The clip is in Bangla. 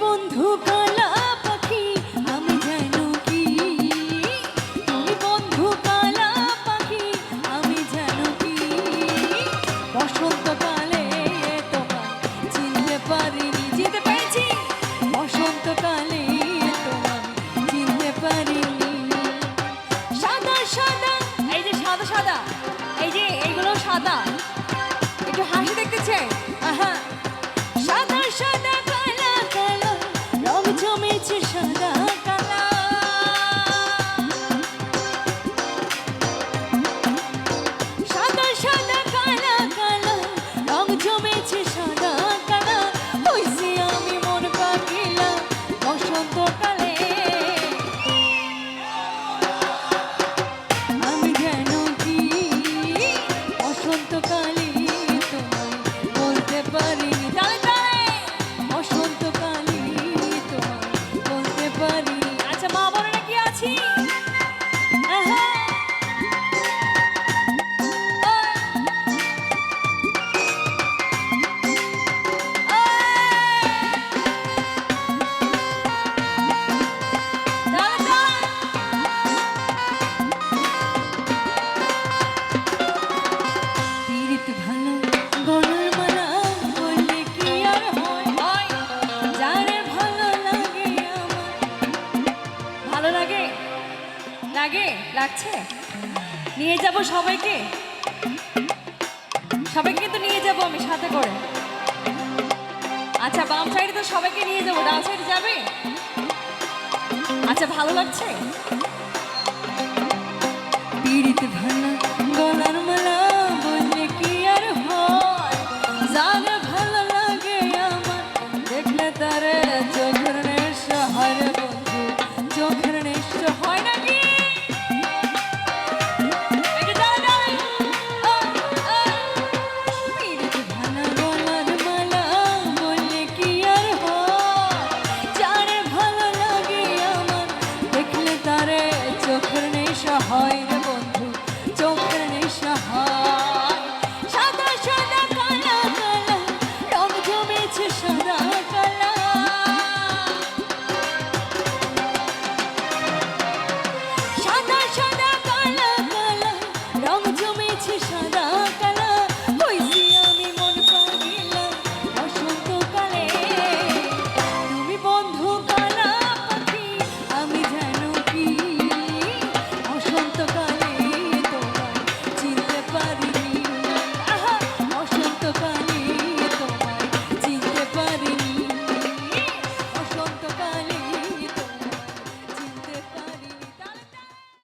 বন্ধু কালা পাখি, আমি যেন বন্ধু কালা পাখি, আমি যেন বসন্তকালে তোমায় চিনতে পারিনি যেতে পেরেছি? বসন্তকালে তোমায় চিনতে সাদা সাদা। এই যে সাদা সাদা। এই যে এইগুলো সাদা। বসন্তকালে ভালো লাগে? লাগে? লাগছে? নিয়ে যাব সবাইকে? সবাইকে তো নিয়ে যাব আমি সাথে করে। আচ্ছা বাম সাইডে তো সবাইকে নিয়ে যাব। ডান সাইডে যাবে? আচ্ছা ভালো লাগছে? হয়